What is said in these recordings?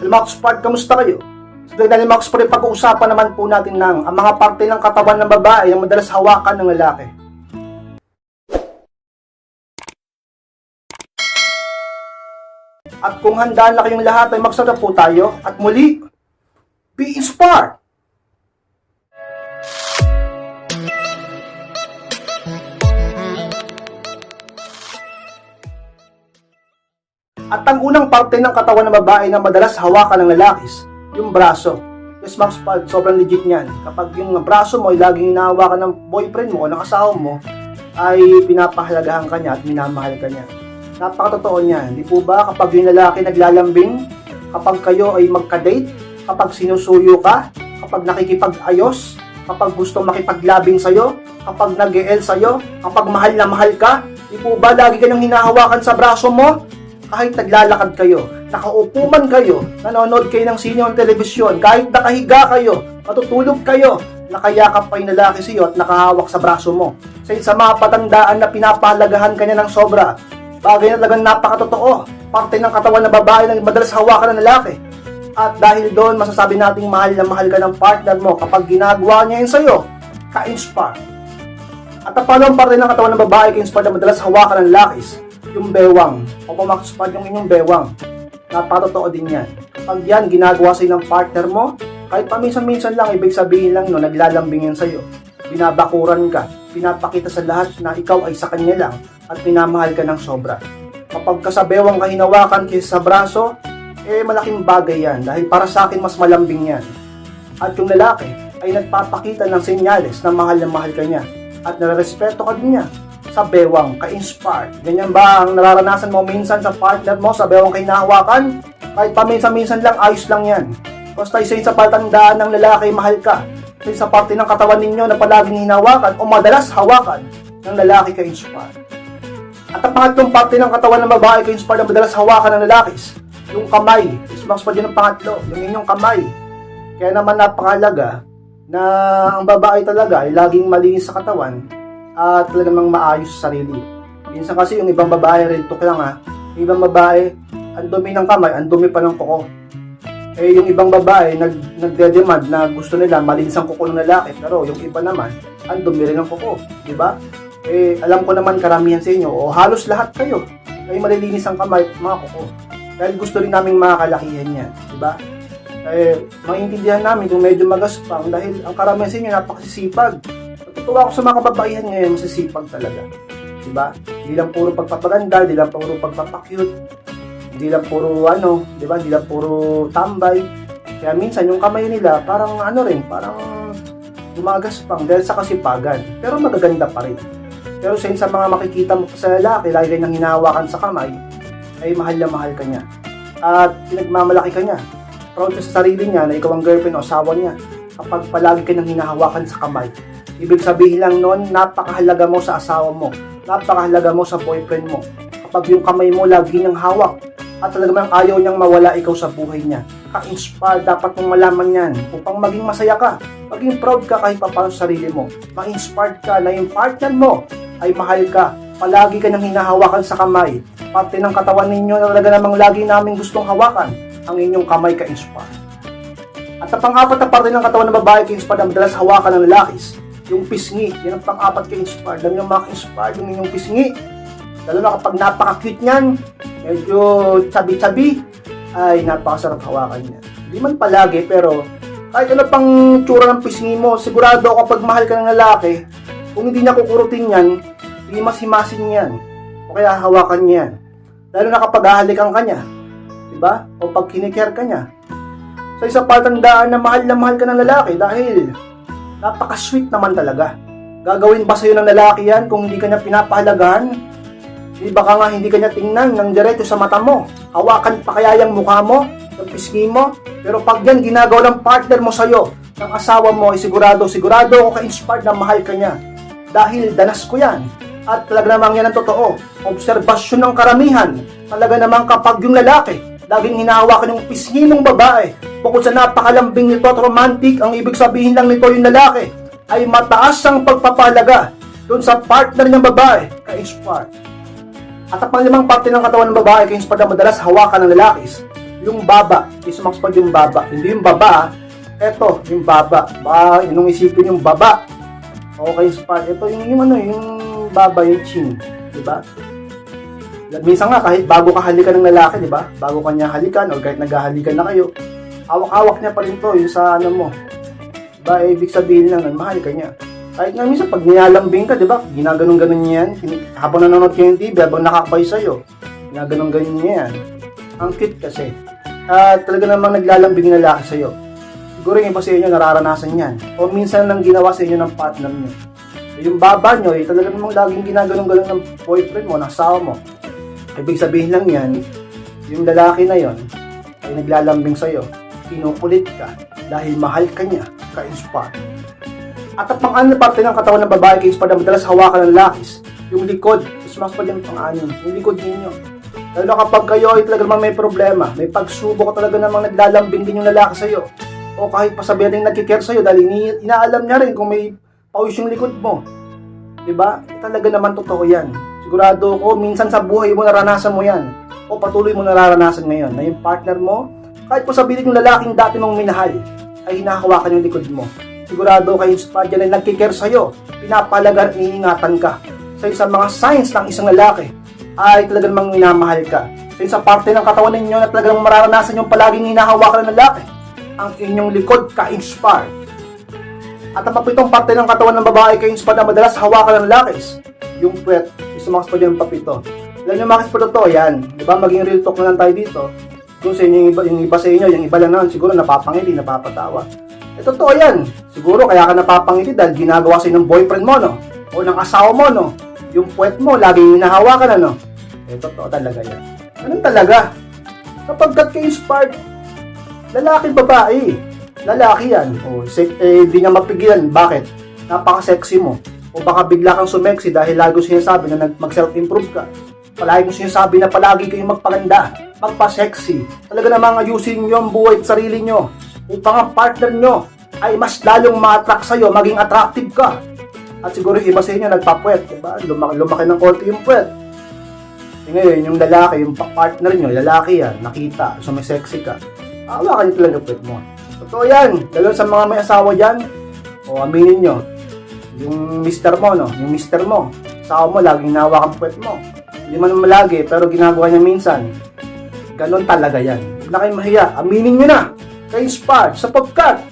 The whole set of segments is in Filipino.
Max Part, kamusta kayo? Sa Dagdag ni Max Part, pag-uusapan naman po natin ng ang mga parte ng katawan ng babae ang madalas hawakan ng lalaki. At kung handa na kayong lahat ay magsarap po tayo at muli, be inspired! At ang unang parte ng katawan ng babae na madalas hawakan ng lalakis, yung braso. Yes, Max Pad, sobrang legit niyan. Kapag yung braso mo ay laging hinahawakan ng boyfriend mo o ng asawa mo, ay pinapahalagahan ka niya at minamahal ka niya. Napakatotoo niyan. Di po ba kapag yung lalaki naglalambing, kapag kayo ay magka-date, kapag sinusuyo ka, kapag nakikipag-ayos, kapag gusto makipaglabing sa'yo, kapag nag-EL sa'yo, kapag mahal na mahal ka, di po ba lagi ka hinahawakan sa braso mo? Kahit naglalakad kayo, nakaupo man kayo, nanonood kayo ng sine o telebisyon, kahit nakahiga kayo, matutulog kayo, nakayakap pa yung lalaki sa iyo at nakahawak sa braso mo. Sa sa mga patandaan na pinapahalagahan kanya ng sobra, bagay na talagang napakatotoo, parte ng katawan ng babae na madalas hawakan ng lalaki. At dahil doon, masasabi nating mahal na mahal ka ng partner mo kapag ginagawa niya yun sa'yo, ka-inspire. At ang parte ng katawan ng babae ka-inspire na madalas hawakan ng lalakis, yung bewang. O pumakspad yung inyong bewang. Napakatotoo din yan. Kapag yan, ginagawa sa'yo ng partner mo, kahit paminsan-minsan lang, ibig sabihin lang no, naglalambing yan sa'yo. Binabakuran ka, pinapakita sa lahat na ikaw ay sa kanya lang at minamahal ka ng sobra. Kapag ka sa bewang ka hinawakan kaysa sa braso, eh malaking bagay yan dahil para sa akin mas malambing yan. At yung lalaki ay nagpapakita ng senyales na mahal na mahal ka niya at nararespeto ka din niya sa bewang, ka-inspired. Ganyan ba ang nararanasan mo minsan sa partner mo sa bewang kay nahawakan? Kahit paminsan-minsan lang, ayos lang yan. Basta isa sa patandaan ng lalaki, mahal ka. Isa sa parte ng katawan ninyo na palaging hinawakan o madalas hawakan ng lalaki ka-inspired. At ang pangatlong parte ng katawan ng babae ka-inspired na madalas hawakan ng lalaki, yung kamay. Ismax pa din ang pangatlo, yung inyong kamay. Kaya naman napakalaga na ang babae talaga ay laging malinis sa katawan at talagang mang maayos sa sarili. Minsan kasi yung ibang babae, real talk lang ha, yung ibang babae, ang dumi ng kamay, ang dumi pa ng kuko. Eh yung ibang babae, nag, nagde-demand na gusto nila malinis ang kuko ng lalaki, pero yung iba naman, ang dumi rin ng kuko, di ba? Eh alam ko naman karamihan sa inyo, o halos lahat kayo, ay malilinis ang kamay at mga kuko. Dahil gusto rin naming makakalakihan yan, di ba? Eh, maintindihan namin kung medyo magaspang dahil ang karamihan sa inyo napakasisipag. Natutuwa ako sa mga kababaihan ngayon, masisipag talaga. Diba? Hindi lang puro pagpapaganda, hindi lang puro pagpapakyut, hindi lang puro ano, di ba? Hindi lang puro tambay. Kaya minsan yung kamay nila parang ano rin, parang gumagaspang dahil sa kasipagan. Pero magaganda pa rin. Pero sa sa mga makikita mo sa lalaki, lagi nang hinahawakan sa kamay, ay mahal na mahal ka niya. At pinagmamalaki ka niya. Proud ka sa sarili niya na ikaw ang girlfriend o asawa niya kapag palagi ka nang hinahawakan sa kamay. Ibig sabihin lang nun, napakahalaga mo sa asawa mo. Napakahalaga mo sa boyfriend mo. Kapag yung kamay mo lagi niyang hawak at talagang ayaw niyang mawala ikaw sa buhay niya. Ka-inspire, dapat mong malaman yan upang maging masaya ka. Maging proud ka kahit paano sa sarili mo. Ma-inspired ka na yung partner mo ay mahal ka. Palagi ka nang hinahawakan sa kamay. Parte ng katawan ninyo na talaga namang lagi namin gustong hawakan ang inyong kamay ka-inspire. At ang pang-apat na parte ng katawan ng babae ka-inspire na madalas hawakan ng lalakis, yung pisngi. Yan ang pang-apat ka-inspire. Dami yung maka-inspire yung inyong pisngi. Lalo na kapag napaka-cute niyan, medyo chabi-chabi, ay napakasarap hawakan niya. Hindi man palagi, pero kahit ano pang tsura ng pisngi mo, sigurado kapag mahal ka ng lalaki, kung hindi niya kukurutin yan, himas-himasin yan. O kaya hawakan niya yan. Lalo na kapag hahalikan ka niya. Diba? O pag kinikare ka niya. Sa isa patandaan na mahal na mahal ka ng lalaki dahil napaka-sweet naman talaga. Gagawin ba sa'yo ng lalaki yan kung hindi ka niya pinapahalagahan? Di baka nga hindi ka niya tingnan ng diretso sa mata mo. Hawakan pa kaya yung mukha mo, yung pisngi mo. Pero pag yan ginagawa ng partner mo sa'yo, ng asawa mo, ay sigurado, sigurado ako ka-inspired na mahal ka niya. Dahil danas ko yan. At talaga namang yan ang totoo. Obserbasyon ng karamihan. Talaga namang kapag yung lalaki, laging hinahawakan yung pisngi ng babae, bukod sa napakalambing nito at romantic, ang ibig sabihin lang nito yung lalaki, ay mataas ang pagpapalaga doon sa partner ng babae, ka-inspired. At ang panglimang parte ng katawan ng babae, ka-inspired na madalas hawakan ng lalakis, Yung baba, ismax pa yung baba. Hindi yung baba, ah. Eto, yung baba. Ba, inong isipin yung baba. Okay, spot. Ito yung, yung ano, yung baba, yung chin. Diba? Minsan nga, kahit bago ka halikan ng lalaki, di ba? Bago ka niya halikan, o kahit naghahalikan na kayo, hawak-hawak niya pa rin to, yung sa ano mo. Diba? Eh, ibig sabihin lang, mahal ka niya. Kahit nga minsan, pag nilalambing ka, di ba? Ginaganon-ganon niya yan. Habang nanonood kayo ng TV, habang nakakabay sa'yo, ginaganon-ganon niya yan. Ang cute kasi. At talaga namang naglalambing na lalaki sa'yo. Siguro yung iba sa inyo nararanasan yan. O minsan lang ginawa sa inyo ng partner niyo. Yung baba nyo, eh, talaga namang laging ginaganon-ganon ng boyfriend mo, ng asawa mo. Ibig sabihin lang yan, yung lalaki na yon ay naglalambing sa'yo. Kinukulit ka dahil mahal ka niya, ka-inspire. At ang pang-anim na parte ng katawan ng babae kay na madalas hawakan ng lakis, yung likod. Mas mas pa din pang-anim, yung likod ninyo. Lalo kapag kayo ay talaga may problema, may pagsubok talaga namang naglalambing din yung lalaki sa'yo. O kahit pa sabihin rin nagkikare sa'yo dahil inaalam niya rin kung may pawis yung likod mo. Diba? Talaga naman totoo yan. Sigurado ko, minsan sa buhay mo naranasan mo yan. O patuloy mo nararanasan ngayon na yung partner mo, kahit po sabihin yung lalaking dati mong minahal, ay hinahawakan yung likod mo. Sigurado kayo sa dyan ay nagkikare sa'yo, pinapalagan at iniingatan ka. Sa isang mga signs ng isang lalaki, ay talagang mang minamahal ka. Sa isang parte ng katawan ninyo na talagang mararanasan yung palaging hinahawakan ng lalaki, ang inyong likod ka-inspire. At ang papitong parte ng katawan ng babae kay inspire na madalas hawakan ng lakis, yung puwet, isumakas pa dyan papito. Alam nyo mga kispo to, yan. Di ba maging real talk na lang tayo dito. Kung sa inyo, yung iba, yung iba sa inyo, yung iba lang naman, siguro napapangiti, napapatawa. Eh, totoo yan. Siguro kaya ka napapangiti dahil ginagawa sa'yo ng boyfriend mo, no? O ng asawa mo, no? Yung puwet mo, laging hinahawakan, ano? Eh, totoo talaga yan. Ganun talaga. Sapagkat kayo inspired, lalaki, babae. Lalaki yan. O, se- eh, di nga mapigilan. Bakit? Napaka-sexy mo. O baka bigla kang sumexy dahil lagi sinasabi na nag- mag-self-improve ka. Palagi ko sinasabi na palagi kayong magpaganda, magpa-sexy. Talaga namang ayusin nyo ang buhay at sarili nyo upang ang partner nyo ay mas lalong ma-attract sa'yo, maging attractive ka. At siguro iba sa inyo nagpapuwet, diba? Lumaki, lumaki ng konti yung puwet. Eh ngayon, yung lalaki, yung pa- partner nyo, lalaki yan, nakita, sumisexy ka. Awa ka nyo talaga puwet mo. Totoo yan. Lalo sa mga may asawa dyan, o aminin nyo, yung mister mo, no? Yung mister mo, asawa mo, laging nawakan puwet mo. Hindi man naman lagi, pero ginagawa niya minsan. Ganon talaga yan. Huwag na kayong mahiya. Aminin nyo na. Kayo inspired. Sapagkat,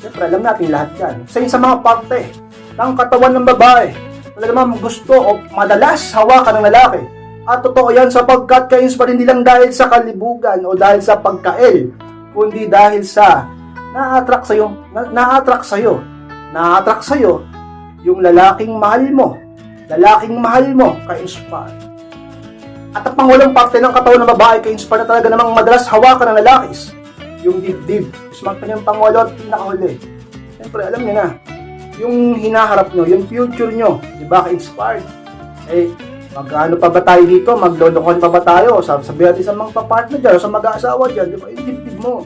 siyempre, alam natin lahat yan. Sa sa mga parte ng katawan ng babae, talaga naman gusto o madalas hawakan ng lalaki. At totoo yan sapagkat kayo inspired hindi lang dahil sa kalibugan o dahil sa pagkail, kundi dahil sa na-attract sa'yo, na- na-attract sa'yo, na-attract sa'yo yung lalaking mahal mo, lalaking mahal mo, ka-inspire. At ang pangwalang parte ng katawan ng babae ka-inspire na talaga namang madalas hawakan ng lalakis, yung dibdib. Smart pa yung pangwalo at pinakahuli. Siyempre, alam niyo na, yung hinaharap nyo, yung future nyo, di ba, ka-inspired? Eh, mag-ano pa ba tayo dito? Maglolokon pa ba tayo? Sabi, sabi natin sa mga partner dyan, sa mag-aasawa dyan, di ba, yung dibdib mo.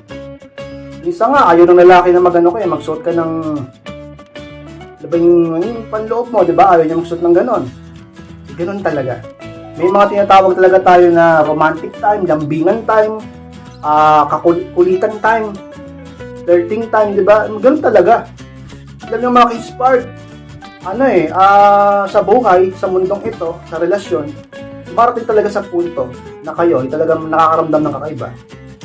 Isa nga, ayaw ng lalaki na mag-ano kayo, magsuot ka ng di ba yung, ano, yung panloob mo, di ba? Ayaw niya magsuot ng ganon. Ganon talaga. May mga tinatawag talaga tayo na romantic time, lambingan time, ah kakulitan time, flirting time, di ba? Ganon talaga. Alam niyo mga ka-inspired, ano eh, ah sa buhay, sa mundong ito, sa relasyon, marating talaga sa punto na kayo ay talagang nakakaramdam ng kakaiba.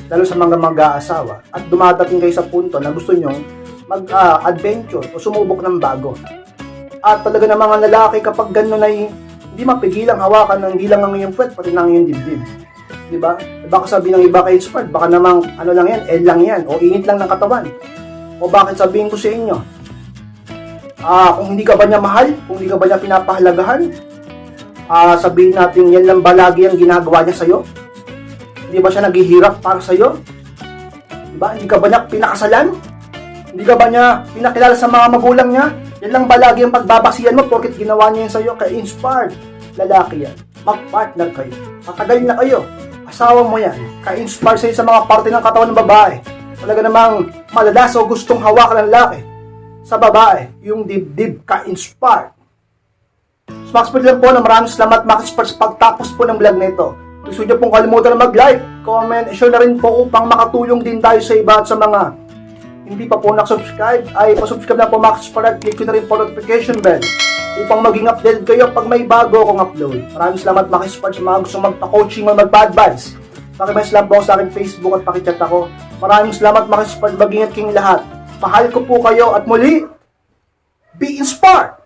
Lalo sa mga mag-aasawa. At dumadating kayo sa punto na gusto nyong mag-adventure o sumubok ng bago. At talaga ng mga lalaki kapag gano'n ay hindi mapigilang hawakan ng hindi lang ang iyong puwet, pati ng iyong dibdib. Di ba? Baka sabi ng iba kay Spard, baka namang ano lang yan, L lang yan, o init lang ng katawan. O bakit sabihin ko sa inyo, ah, kung hindi ka ba niya mahal, kung hindi ka ba niya pinapahalagahan, ah, sabihin natin yan lang ba lagi ang ginagawa niya sa'yo? Hindi ba siya naghihirap para sa'yo? Di ba? Hindi ka ba niya pinakasalan? Hindi ka ba niya pinakilala sa mga magulang niya? Yan lang ba lagi ang pagbabasihan mo porkit ginawa niya yan sa'yo? Kaya inspired. Lalaki yan. Mag-partner kayo. Matagal na kayo. Asawa mo yan. Ka-inspire sa'yo sa mga parte ng katawan ng babae. Talaga namang malalas o gustong hawakan ng lalaki. Sa babae, yung dibdib ka-inspired. Smax lang po na maraming salamat ka sa pagtapos po ng vlog na ito. Gusto niyo pong kalimutan na mag-like, comment, share na rin po upang makatulong din tayo sa iba at sa mga hindi pa po nakasubscribe ay pasubscribe na po Max para click na rin po notification bell upang maging updated kayo pag may bago akong upload. Maraming salamat Max Spart sa mga gusto magpa-coaching o magpa-advise. Pakimess lang po sa akin Facebook at pakichat ako. Maraming salamat Max Spart. Mag-ingat kayong lahat. Mahal ko po kayo at muli, be inspired!